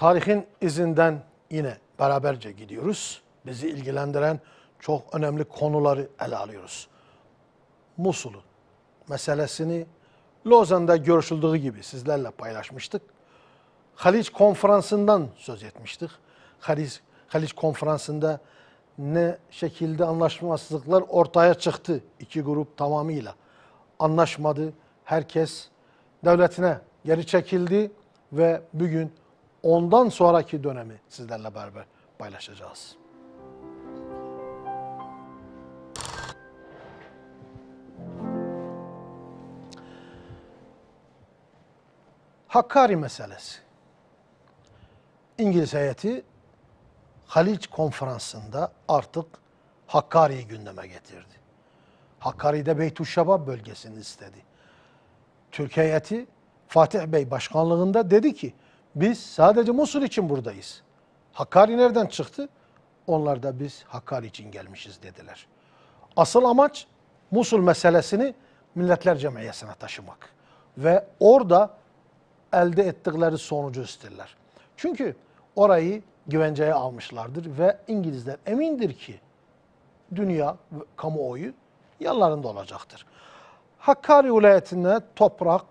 Tarihin izinden yine beraberce gidiyoruz. Bizi ilgilendiren çok önemli konuları ele alıyoruz. Musul'un meselesini Lozan'da görüşüldüğü gibi sizlerle paylaşmıştık. Haliç konferansından söz etmiştik. Haliç, Haliç konferansında ne şekilde anlaşmazlıklar ortaya çıktı. İki grup tamamıyla anlaşmadı. Herkes devletine geri çekildi ve bugün ondan sonraki dönemi sizlerle beraber paylaşacağız. Hakkari meselesi. İngiliz heyeti Haliç konferansında artık Hakkari'yi gündeme getirdi. Hakkari'de Beytüşşebab bölgesini istedi. Türk heyeti Fatih Bey başkanlığında dedi ki biz sadece Musul için buradayız. Hakkari nereden çıktı? Onlar da biz Hakkari için gelmişiz dediler. Asıl amaç Musul meselesini Milletler Cemiyesi'ne taşımak. Ve orada elde ettikleri sonucu isterler. Çünkü orayı güvenceye almışlardır ve İngilizler emindir ki dünya kamuoyu yanlarında olacaktır. Hakkari vilayetinde toprak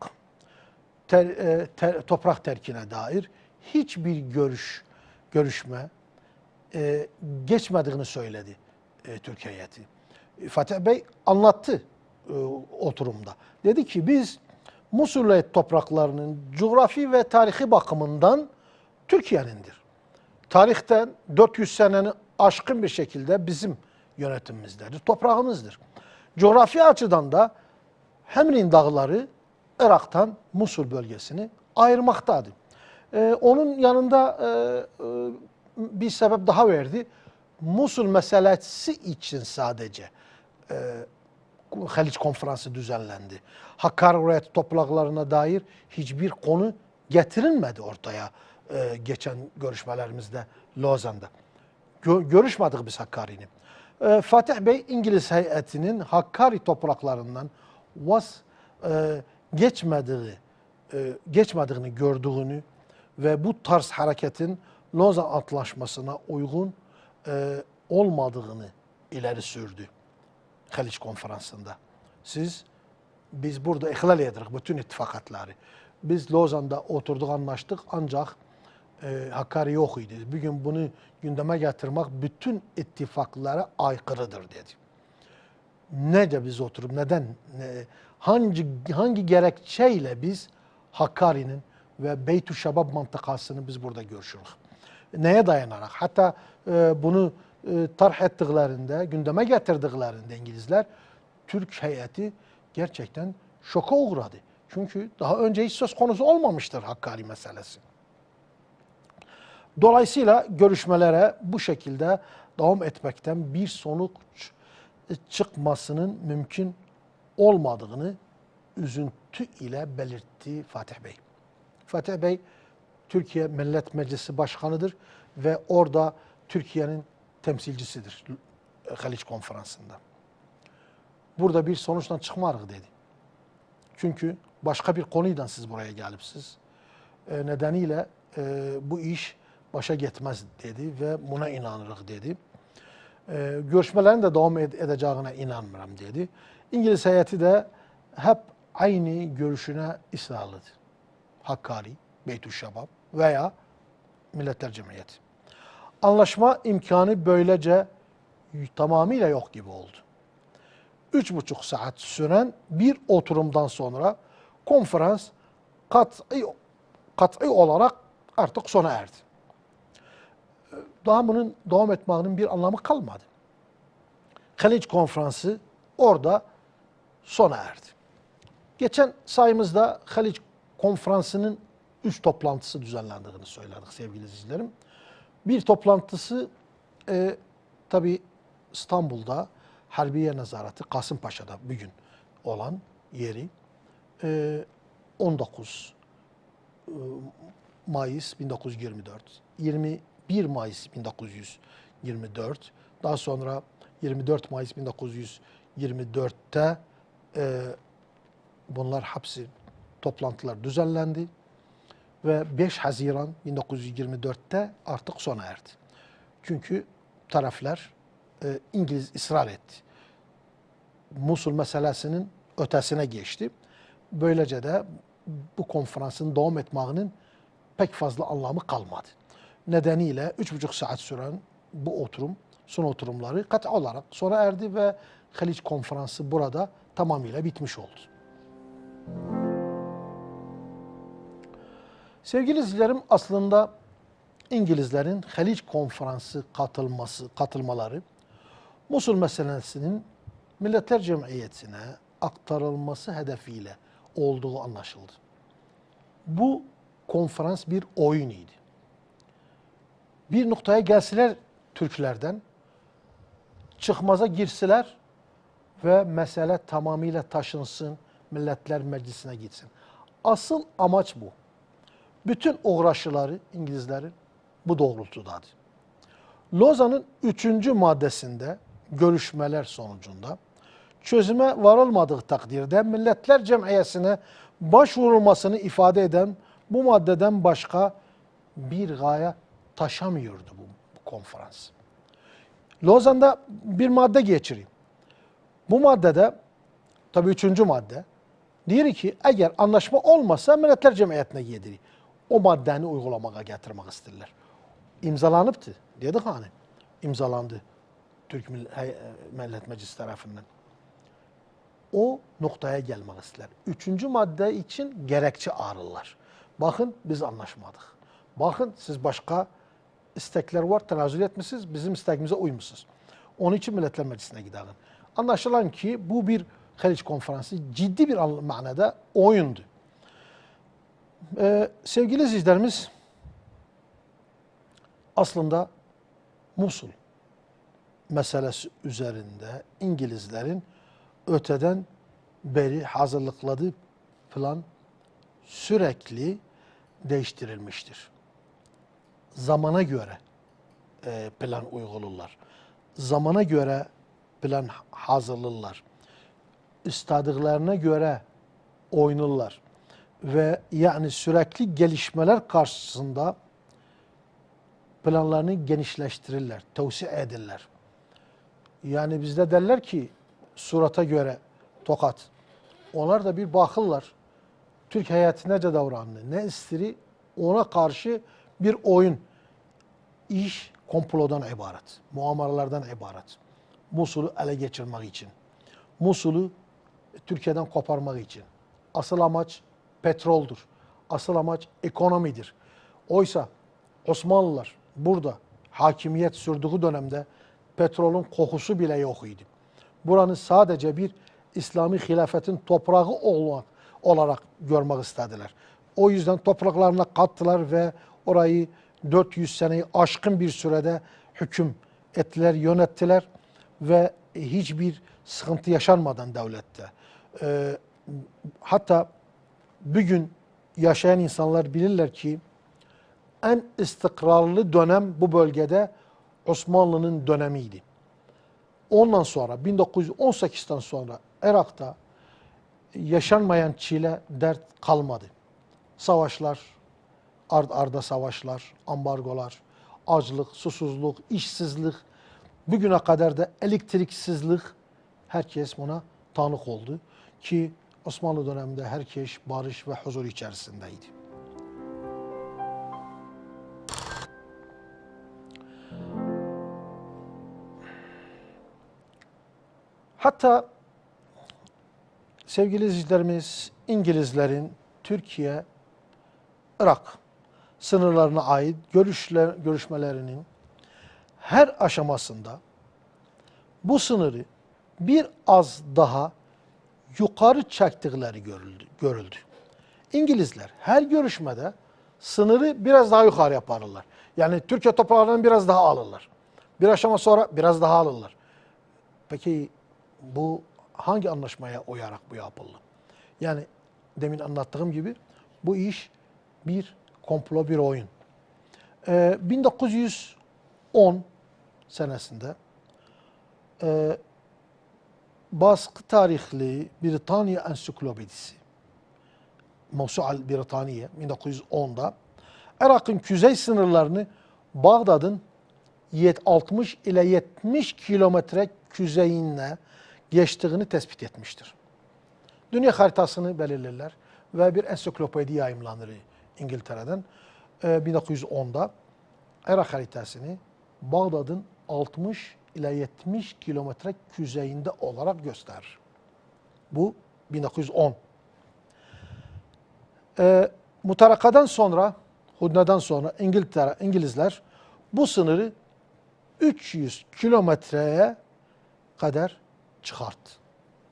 ter, e, ter- toprak terkine dair hiçbir görüş görüşme e, geçmediğini söyledi e, Türk heyeti. Fatih Bey anlattı e, oturumda. Dedi ki biz Musul topraklarının coğrafi ve tarihi bakımından Türkiye'nindir. Tarihten 400 senenin aşkın bir şekilde bizim yönetimimizdedir, toprağımızdır. Coğrafi açıdan da Hemrin dağları Irak'tan Musul bölgesini ayırmaktadır. Ee, onun yanında e, e, bir sebep daha verdi. Musul meselesi için sadece e, Haliç konferansı düzenlendi. Hakkari topraklarına dair hiçbir konu getirilmedi ortaya e, geçen görüşmelerimizde Lozan'da. Gö- görüşmedik biz Hakkari'ni. E, Fatih Bey İngiliz heyetinin Hakkari topraklarından vaz e, geçmediği, e, geçmediğini gördüğünü ve bu tarz hareketin Lozan Antlaşması'na uygun e, olmadığını ileri sürdü. Haliç konferansında. Siz, biz burada ihlal edirik bütün ittifakatları. Biz Lozan'da oturduk anlaştık ancak e, Hakkari yok idi. Bugün bunu gündeme getirmek bütün ittifaklara aykırıdır dedi. Nece biz oturup neden, ne- hangi hangi gerekçeyle biz Hakkari'nin ve Beytü Şebab mantıkasını biz burada görüşürüz? Neye dayanarak? Hatta e, bunu e, tarh ettiklerinde, gündeme getirdiklerinde İngilizler Türk heyeti gerçekten şoka uğradı. Çünkü daha önce hiç söz konusu olmamıştır Hakkari meselesi. Dolayısıyla görüşmelere bu şekilde devam etmekten bir sonuç çıkmasının mümkün olmadığını üzüntü ile belirtti Fatih Bey. Fatih Bey Türkiye Millet Meclisi Başkanıdır ve orada Türkiye'nin temsilcisidir Haliç Konferansı'nda. Burada bir sonuçtan çıkmarız dedi. Çünkü başka bir konuyla siz buraya gelipsiz. E, nedeniyle e, bu iş başa gitmez dedi ve buna inanırıq dedi. E, görüşmelerin de devam ed- edeceğine inanmıram dedi. İngiliz heyeti de hep aynı görüşüne ısrarlıdır. Hakkari, Beytüşşebab veya Milletler Cemiyeti. Anlaşma imkanı böylece tamamıyla yok gibi oldu. Üç buçuk saat süren bir oturumdan sonra konferans kat'i, kat'i olarak artık sona erdi. Daha bunun devam etmenin bir anlamı kalmadı. Haliç konferansı orada sona erdi. Geçen sayımızda Haliç konferansının üç toplantısı düzenlendiğini söyledik sevgili izleyicilerim. Bir toplantısı e, tabi İstanbul'da Harbiye Nezareti Kasımpaşa'da bugün olan yeri e, 19 e, Mayıs 1924, 21 Mayıs 1924, daha sonra 24 Mayıs 1924'te e, bunlar hapsi toplantılar düzenlendi ve 5 Haziran 1924'te artık sona erdi. Çünkü taraflar e, İngiliz ısrar etti. Musul meselesinin ötesine geçti. Böylece de bu konferansın devam etmeğinin pek fazla anlamı kalmadı. Nedeniyle üç buçuk saat süren bu oturum, son oturumları katı olarak sona erdi ve Haliç konferansı burada tamamıyla bitmiş oldu. Sevgili izleyicilerim aslında İngilizlerin Haliç konferansı katılması, katılmaları Musul meselesinin Milletler Cemiyeti'ne aktarılması hedefiyle olduğu anlaşıldı. Bu konferans bir oyun idi. Bir noktaya gelseler Türklerden, çıkmaza girsiler ve mesele tamamıyla taşınsın, Milletler Meclisi'ne gitsin. Asıl amaç bu. Bütün uğraşıları İngilizlerin bu doğrultudadır. Lozan'ın üçüncü maddesinde görüşmeler sonucunda çözüme varılmadığı takdirde Milletler Cemiyesi'ne başvurulmasını ifade eden bu maddeden başka bir gaye taşamıyordu bu, bu konferans. Lozan'da bir madde geçireyim. Bu maddede, tabii üçüncü madde, diyor ki eğer anlaşma olmasa Milletler Cemiyeti'ne yedirir. O maddeni uygulamaya getirmek isterler. İmzalanıptı. Dedik hani. İmzalandı. Türk Millet Meclisi tarafından. O noktaya gelmek isterler. Üçüncü madde için gerekçe ararlar. Bakın biz anlaşmadık. Bakın siz başka istekler var, tenezzül etmişsiniz, bizim istekimize uymusunuz. Onun için Milletler Meclisi'ne gidelim. Anlaşılan ki bu bir Haliç Konferansı ciddi bir manada oyundu. Ee, sevgili izleyicilerimiz, aslında Musul meselesi üzerinde İngilizlerin öteden beri hazırlıkladığı plan sürekli değiştirilmiştir. Zamana göre e, plan uygularlar. Zamana göre plan hazırlarlar. İstediklerine göre oynarlar. Ve yani sürekli gelişmeler karşısında planlarını genişleştirirler, tavsiye ederler. Yani bizde derler ki surata göre tokat. Onlar da bir bakırlar. Türk hayatı nece davrandı, ne istiri ona karşı bir oyun. iş komplodan ibaret, muamaralardan ibaret. Musul'u ele geçirmek için. Musul'u Türkiye'den koparmak için. Asıl amaç petroldur. Asıl amaç ekonomidir. Oysa Osmanlılar burada hakimiyet sürdüğü dönemde petrolün kokusu bile yok idi. Buranın sadece bir İslami hilafetin toprağı olan, olarak görmek istediler. O yüzden topraklarına kattılar ve orayı 400 seneyi aşkın bir sürede hüküm ettiler, yönettiler ve hiçbir sıkıntı yaşanmadan devlette. Ee, hatta bugün yaşayan insanlar bilirler ki en istikrarlı dönem bu bölgede Osmanlı'nın dönemiydi. Ondan sonra 1918'den sonra Irak'ta yaşanmayan çile, dert kalmadı. Savaşlar, ard arda savaşlar, ambargolar, açlık, susuzluk, işsizlik, bugüne kadar da elektriksizlik herkes buna tanık oldu. Ki Osmanlı döneminde herkes barış ve huzur içerisindeydi. Hatta sevgili izleyicilerimiz İngilizlerin Türkiye, Irak sınırlarına ait görüşler, görüşmelerinin her aşamasında bu sınırı bir az daha yukarı çektikleri görüldü. görüldü. İngilizler her görüşmede sınırı biraz daha yukarı yaparlar. Yani Türkiye topraklarından biraz daha alırlar. Bir aşama sonra biraz daha alırlar. Peki bu hangi anlaşmaya uyarak bu yapıldı? Yani demin anlattığım gibi bu iş bir komplo, bir oyun. Ee, 1910 senesinde e, baskı tarihli Britanya Ensiklopedisi Mosul Britaniye 1910'da Irak'ın kuzey sınırlarını Bağdat'ın yet- 60 ile 70 kilometre kuzeyine geçtiğini tespit etmiştir. Dünya haritasını belirlerler ve bir ensiklopedi yayımlanır İngiltere'den. Ee, 1910'da Irak haritasını Bağdat'ın 60 ile 70 kilometre kuzeyinde olarak gösterir. Bu 1910. Ee, mutarakadan sonra, Hudna'dan sonra İngiltere, İngilizler bu sınırı 300 kilometreye kadar çıkarttı.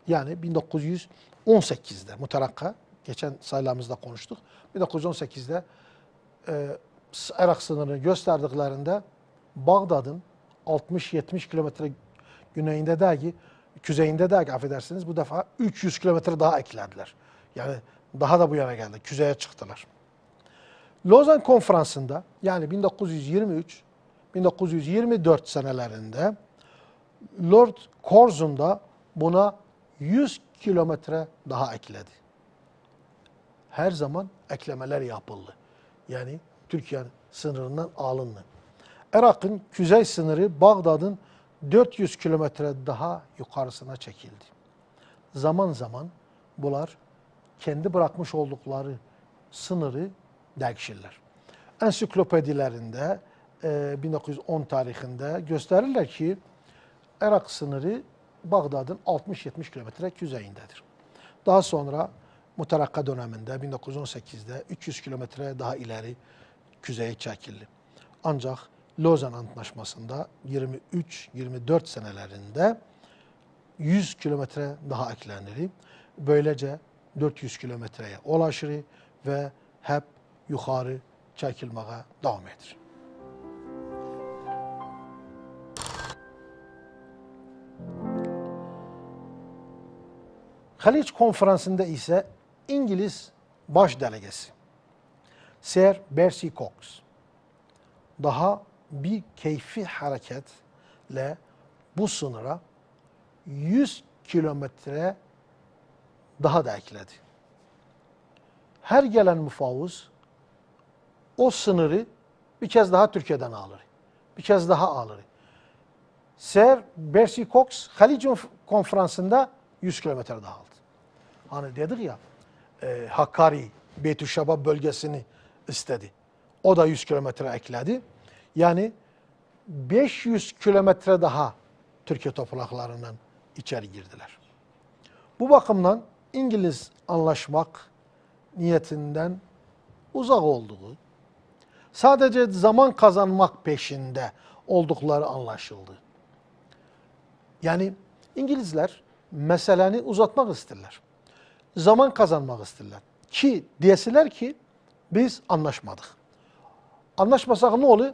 Yani 1918'de mutaraka, geçen sayılarımızda konuştuk. 1918'de e, Irak sınırını gösterdiklerinde Bağdat'ın 60-70 kilometre güneyinde dergi, kuzeyinde dergi affedersiniz bu defa 300 kilometre daha eklediler. Yani daha da bu yana geldi. Kuzeye çıktılar. Lozan Konferansı'nda yani 1923-1924 senelerinde Lord Curzon da buna 100 kilometre daha ekledi. Her zaman eklemeler yapıldı. Yani Türkiye sınırından alındı. Irak'ın kuzey sınırı Bağdat'ın 400 kilometre daha yukarısına çekildi. Zaman zaman bunlar kendi bırakmış oldukları sınırı değişirler. Ensiklopedilerinde e, 1910 tarihinde gösterirler ki Irak sınırı Bağdat'ın 60-70 kilometre kuzeyindedir. Daha sonra Mutaraka döneminde 1918'de 300 kilometre daha ileri kuzeye çekildi. Ancak Lozan Antlaşması'nda 23-24 senelerinde 100 kilometre daha eklenir. Böylece 400 kilometreye ulaşır ve hep yukarı çekilmeye devam eder. Haliç Konferansı'nda ise İngiliz baş delegesi Sir Percy Cox daha bir keyfi hareketle bu sınıra 100 kilometre daha da ekledi. Her gelen müfavuz o sınırı bir kez daha Türkiye'den alır. Bir kez daha alır. Sir Percy Cox Haliç konferansında 100 kilometre daha aldı. Hani dedik ya e, Hakkari, Beytüşşabab bölgesini istedi. O da 100 kilometre ekledi. Yani 500 kilometre daha Türkiye topraklarından içeri girdiler. Bu bakımdan İngiliz anlaşmak niyetinden uzak olduğu, sadece zaman kazanmak peşinde oldukları anlaşıldı. Yani İngilizler meseleni uzatmak isterler. Zaman kazanmak isterler. Ki diyeseler ki biz anlaşmadık. Anlaşmasak ne olur?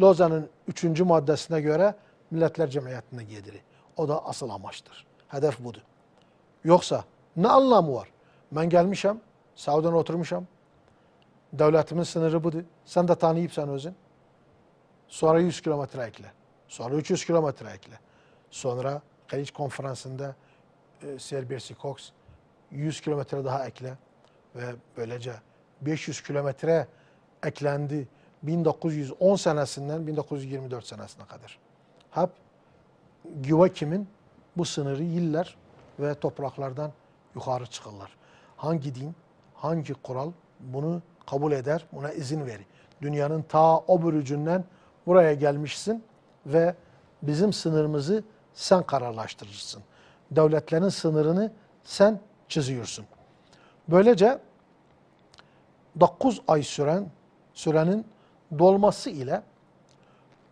Lozan'ın üçüncü maddesine göre Milletler Cemiyeti'ne gelirir. O da asıl amaçtır. Hedef budur. Yoksa ne anlamı var? Ben gelmişim, Saudi'den oturmuşam. Devletimin sınırı budur. Sen de tanıyıp sen özün. Sonra 100 kilometre ekle. Sonra 300 kilometre ekle. Sonra Haliç konferansında e, Sir Cox 100 kilometre daha ekle ve böylece 500 kilometre eklendi 1910 senesinden 1924 senesine kadar. Hep Güvekimin bu sınırı yiller ve topraklardan yukarı çıkarlar. Hangi din, hangi kural bunu kabul eder, buna izin verir. Dünyanın ta o bürücünden buraya gelmişsin ve bizim sınırımızı sen kararlaştırırsın. Devletlerin sınırını sen çiziyorsun. Böylece 9 ay süren sürenin dolması ile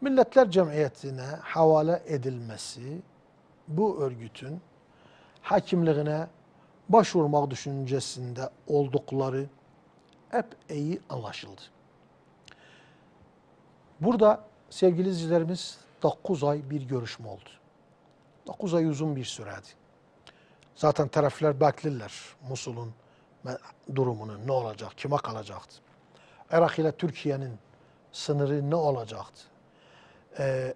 Milletler Cemiyeti'ne havale edilmesi bu örgütün hakimliğine başvurmak düşüncesinde oldukları hep iyi anlaşıldı. Burada sevgili izleyicilerimiz 9 ay bir görüşme oldu. 9 ay uzun bir süredi. Zaten taraflar beklerler Musul'un durumunu, ne olacak, kime kalacaktı. Irak ile Türkiye'nin sınırı ne olacaktı? Ee,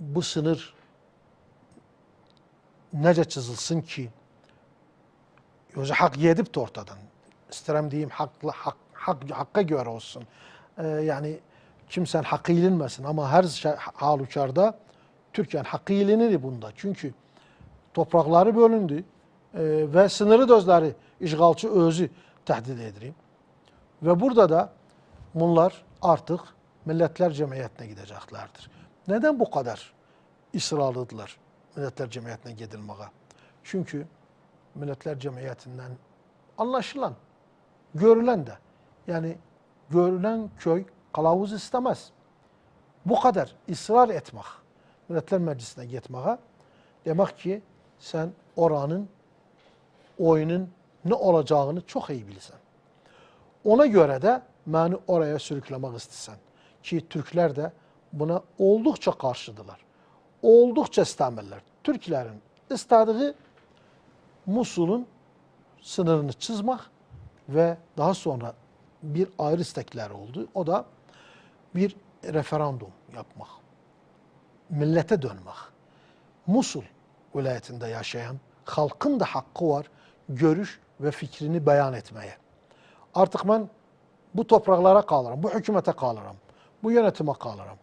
bu sınır nece çizilsin ki yoksa hak yedip de ortadan isterim diyeyim haklı, hak, hak, hakka göre olsun. Ee, yani kimsen hakkı ilinmesin ama her şey, halükarda Türkiye'nin hakkı ilinir bunda. Çünkü toprakları bölündü e, ve sınırı dözleri işgalçı özü tehdit edileyim. Ve burada da bunlar artık Milletler Cemiyeti'ne gideceklerdir. Neden bu kadar ısrarlıdılar Milletler Cemiyeti'ne gidilmeye? Çünkü Milletler Cemiyeti'nden anlaşılan, görülen de yani görülen köy kılavuz istemez. Bu kadar ısrar etmek, Milletler Meclisi'ne gitmeye demek ki sen oranın oyunun ne olacağını çok iyi bilirsen. Ona göre de beni oraya sürüklemek istesen. Ki Türkler de buna oldukça karşıdılar. Oldukça istemirler. Türklerin istediği Musul'un sınırını çizmek ve daha sonra bir ayrı istekler oldu. O da bir referandum yapmak. Millete dönmek. Musul vilayetinde yaşayan halkın da hakkı var görüş ve fikrini beyan etmeye. Artık ben bu topraklara kalırım, bu hükümete kalırım, bu yönetime kalırım.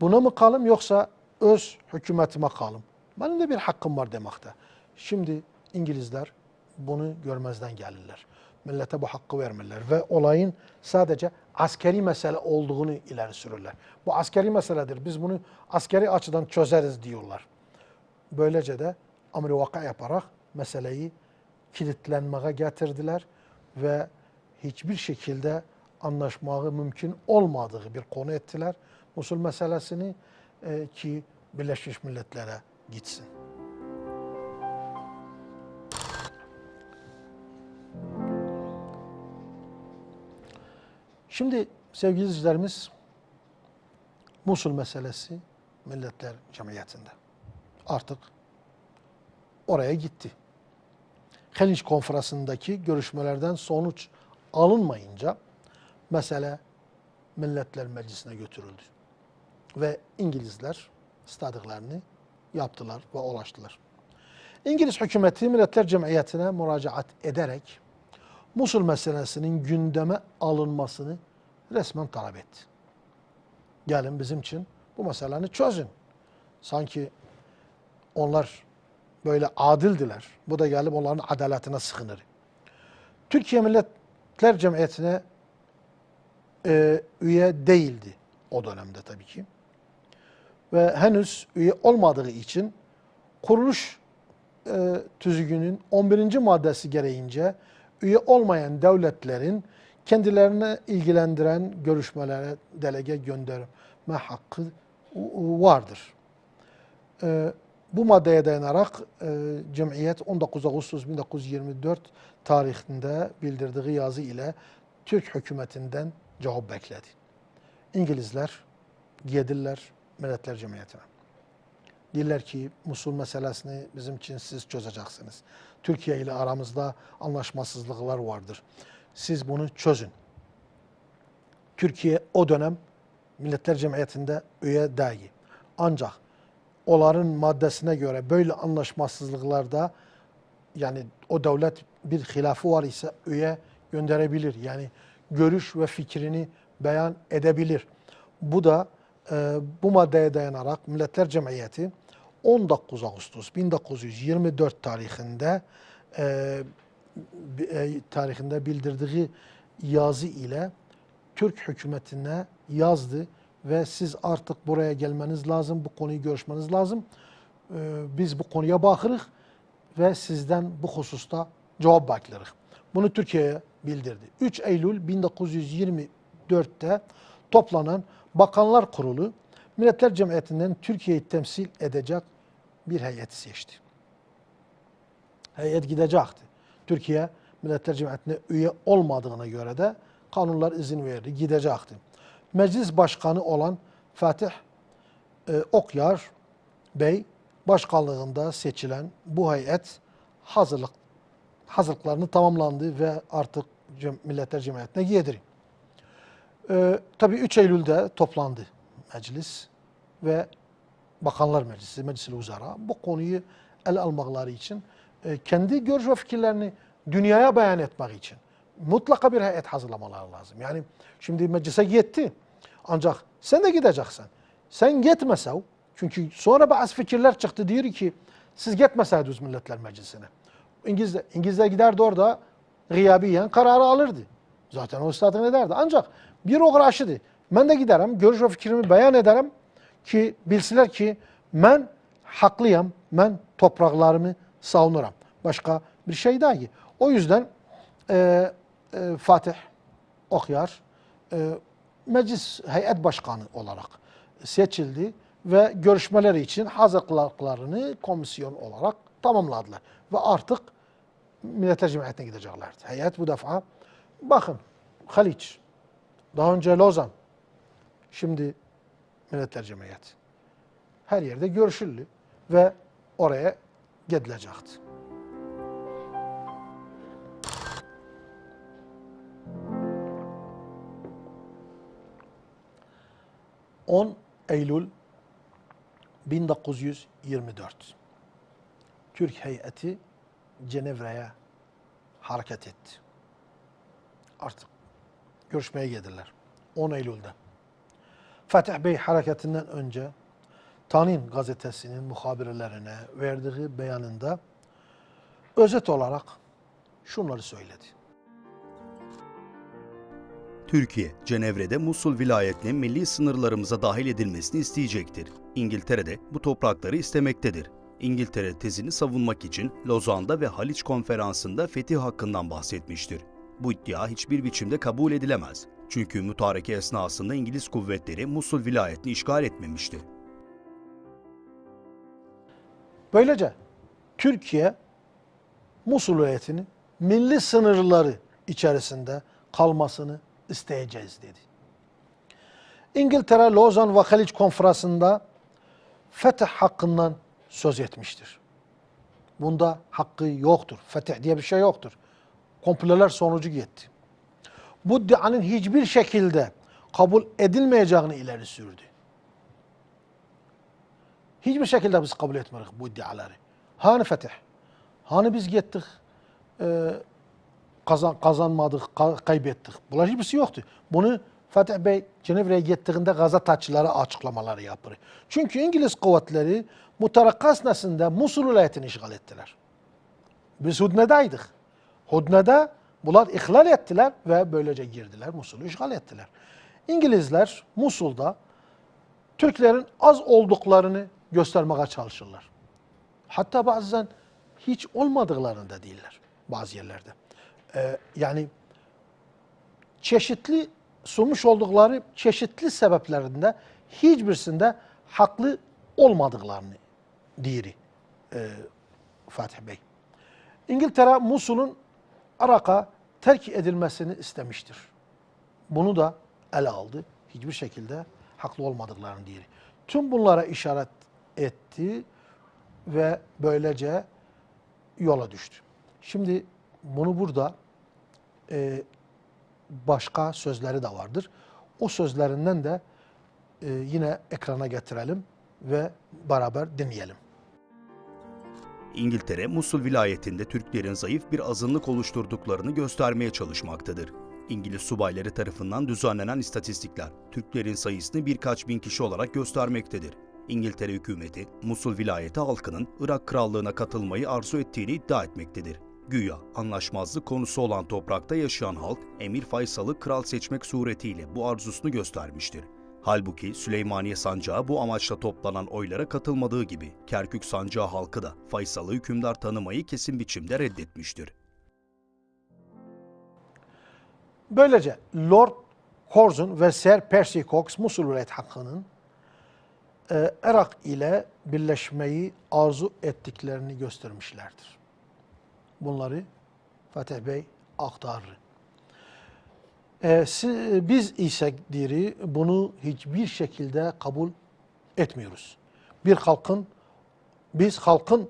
Buna mı kalım yoksa öz hükümetime kalım? Benim de bir hakkım var demekte. Şimdi İngilizler bunu görmezden gelirler. Millete bu hakkı vermirler ve olayın sadece askeri mesele olduğunu ileri sürürler. Bu askeri meseledir. Biz bunu askeri açıdan çözeriz diyorlar. Böylece de amri vaka yaparak meseleyi kilitlenmeye getirdiler ve hiçbir şekilde anlaşmağı mümkün olmadığı bir konu ettiler. Musul meselesini e, ki Birleşmiş Milletler'e gitsin. Şimdi sevgili izleyicilerimiz Musul meselesi Milletler Cemiyeti'nde. Artık oraya gitti. Haliç konferansındaki görüşmelerden sonuç alınmayınca mesele Milletler Meclisi'ne götürüldü. Ve İngilizler istediklerini yaptılar ve ulaştılar. İngiliz hükümeti Milletler Cemiyeti'ne müracaat ederek Musul meselesinin gündeme alınmasını resmen talep etti. Gelin bizim için bu meseleyi çözün. Sanki onlar böyle adildiler. Bu da gelip onların adaletine sığınır. Türkiye Milletler Cemiyeti'ne e, üye değildi o dönemde tabii ki. Ve henüz üye olmadığı için kuruluş e, tüzüğünün 11. maddesi gereğince üye olmayan devletlerin kendilerine ilgilendiren görüşmelere delege gönderme hakkı vardır. E, bu maddeye dayanarak e, cemiyet 19 Ağustos 1924 tarihinde bildirdiği yazı ile Türk hükümetinden cevap bekledi. İngilizler yedirler Milletler Cemiyeti'ne. Diyorlar ki Musul meselesini bizim için siz çözeceksiniz. Türkiye ile aramızda anlaşmasızlıklar vardır. Siz bunu çözün. Türkiye o dönem Milletler Cemiyeti'nde üye değil. Ancak onların maddesine göre böyle anlaşmazlıklarda yani o devlet bir hilafı var ise üye gönderebilir. Yani görüş ve fikrini beyan edebilir. Bu da e, bu maddeye dayanarak Milletler Cemiyeti 19 Ağustos 1924 tarihinde e, e, tarihinde bildirdiği yazı ile Türk hükümetine yazdı ve siz artık buraya gelmeniz lazım, bu konuyu görüşmeniz lazım. Ee, biz bu konuya bakırız ve sizden bu hususta cevap bekleriz. Bunu Türkiye'ye bildirdi. 3 Eylül 1924'te toplanan Bakanlar Kurulu Milletler Cemiyeti'nden Türkiye'yi temsil edecek bir heyet seçti. Heyet gidecekti. Türkiye Milletler Cemiyeti'ne üye olmadığına göre de kanunlar izin verdi, gidecekti meclis başkanı olan Fatih e, Okyar Bey başkanlığında seçilen bu heyet hazırlık hazırlıklarını tamamlandı ve artık Milletler Cemiyeti'ne giyediri. E, tabii 3 Eylül'de toplandı meclis ve Bakanlar Meclisi, Meclis-i Uzara bu konuyu el almakları için e, kendi görüş ve fikirlerini dünyaya beyan etmek için mutlaka bir heyet hazırlamaları lazım. Yani şimdi meclise gitti. Ancak sen de gideceksin. Sen gitmesen, çünkü sonra bazı fikirler çıktı diyor ki siz gitmeseydiniz Milletler Meclisi'ne. İngilizler, İngilizler giderdi orada gıyabiyen kararı alırdı. Zaten o ıslahatını ederdi. Ancak bir uğraşıdı. Ben de giderim, görüş ve fikrimi beyan ederim ki bilsinler ki ben haklıyım, ben topraklarımı savunuram. Başka bir şey değil. O yüzden e, e, Fatih Okyar e, meclis heyet başkanı olarak seçildi ve görüşmeleri için hazırlıklarını komisyon olarak tamamladılar. Ve artık Milletler Cemiyeti'ne gideceklerdi. Heyet bu defa bakın Haliç, daha önce Lozan, şimdi Milletler Cemiyeti. Her yerde görüşüldü ve oraya gidilecekti. 10 Eylül 1924 Türk heyeti Cenevre'ye hareket etti. Artık görüşmeye geldiler. 10 Eylül'de. Fatih Bey hareketinden önce Tanin gazetesinin muhabirlerine verdiği beyanında özet olarak şunları söyledi. Türkiye, Cenevre'de Musul vilayetinin milli sınırlarımıza dahil edilmesini isteyecektir. İngiltere de bu toprakları istemektedir. İngiltere tezini savunmak için Lozan'da ve Haliç konferansında fetih hakkından bahsetmiştir. Bu iddia hiçbir biçimde kabul edilemez. Çünkü mütareke esnasında İngiliz kuvvetleri Musul vilayetini işgal etmemişti. Böylece Türkiye Musul vilayetinin milli sınırları içerisinde kalmasını isteyeceğiz dedi. İngiltere Lozan ve Haliç konferansında fetih hakkından söz etmiştir. Bunda hakkı yoktur. Fetih diye bir şey yoktur. Komplolar sonucu gitti. Bu iddianın hiçbir şekilde kabul edilmeyeceğini ileri sürdü. Hiçbir şekilde biz kabul etmedik bu iddiaları. Hani fetih? Hani biz gittik, e, kazan, kazanmadık, ka- kaybettik. Bunlar hiçbirisi yoktu. Bunu Fatih Bey Cenevre'ye gittiğinde gazetecilara açıklamaları yapıyor. Çünkü İngiliz kuvvetleri Mutaraka esnasında Musul vilayetini işgal ettiler. Biz Hudne'daydık. Hudne'de bunlar ihlal ettiler ve böylece girdiler, Musul'u işgal ettiler. İngilizler Musul'da Türklerin az olduklarını göstermeye çalışırlar. Hatta bazen hiç olmadıklarını da değiller bazı yerlerde. Ee, yani çeşitli sunmuş oldukları çeşitli sebeplerinde hiçbirisinde haklı olmadıklarını diri e, Fatih Bey. İngiltere Musul'un Irak'a terk edilmesini istemiştir. Bunu da ele aldı. Hiçbir şekilde haklı olmadıklarını diri. Tüm bunlara işaret etti ve böylece yola düştü. Şimdi bunu burada e, başka sözleri de vardır. O sözlerinden de e, yine ekrana getirelim ve beraber dinleyelim. İngiltere, Musul vilayetinde Türklerin zayıf bir azınlık oluşturduklarını göstermeye çalışmaktadır. İngiliz subayları tarafından düzenlenen istatistikler, Türklerin sayısını birkaç bin kişi olarak göstermektedir. İngiltere hükümeti, Musul vilayeti halkının Irak krallığına katılmayı arzu ettiğini iddia etmektedir. Güya anlaşmazlık konusu olan toprakta yaşayan halk, Emir Faysal'ı kral seçmek suretiyle bu arzusunu göstermiştir. Halbuki Süleymaniye sancağı bu amaçla toplanan oylara katılmadığı gibi Kerkük sancağı halkı da Faysal'ı hükümdar tanımayı kesin biçimde reddetmiştir. Böylece Lord Curzon ve Sir Percy Cox Musul Vilayet hakkının e, Irak ile birleşmeyi arzu ettiklerini göstermişlerdir. Bunları Fatih Bey aktarır. E, si- biz ise diri bunu hiçbir şekilde kabul etmiyoruz. Bir halkın, biz halkın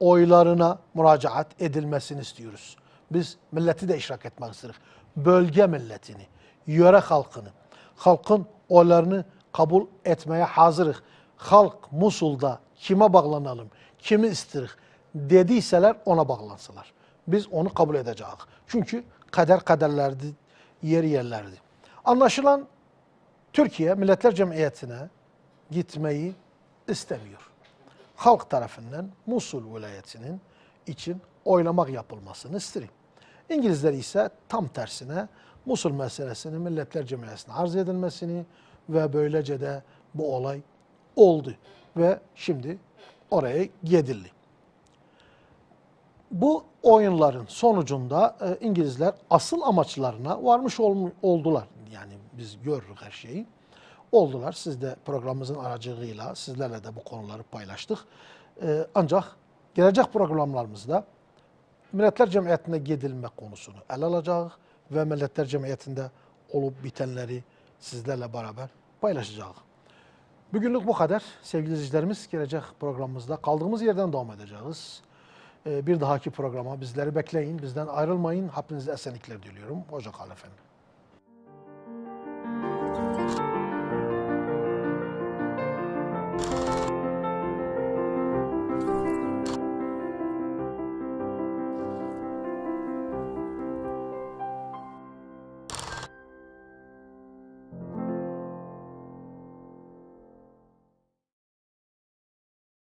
oylarına müracaat edilmesini istiyoruz. Biz milleti de işrak etmek isteriz. Bölge milletini, yöre halkını, halkın oylarını kabul etmeye hazırız. Halk Musul'da kime bağlanalım, kimi isteriz dediyseler ona bağlansınlar. Biz onu kabul edeceğiz. Çünkü kader kaderlerdi, yer yerlerdi. Anlaşılan Türkiye Milletler Cemiyeti'ne gitmeyi istemiyor. Halk tarafından Musul vilayetinin için oylamak yapılmasını istiyor. İngilizler ise tam tersine Musul meselesini Milletler Cemiyeti'ne arz edilmesini ve böylece de bu olay oldu ve şimdi oraya gidildi. Bu oyunların sonucunda e, İngilizler asıl amaçlarına varmış ol- oldular. Yani biz görürük her şeyi. Oldular. Siz de programımızın aracılığıyla sizlerle de bu konuları paylaştık. E, ancak gelecek programlarımızda Milletler Cemiyeti'ne gidilme konusunu ele alacağız ve Milletler Cemiyeti'nde olup bitenleri sizlerle beraber paylaşacağız. Bugünlük bu kadar. Sevgili izleyicilerimiz gelecek programımızda kaldığımız yerden devam edeceğiz. Ee, Bir dahaki programa bizleri bekleyin, bizden ayrılmayın. Hepinize esenlikler diliyorum. Hoşça kalın efendim.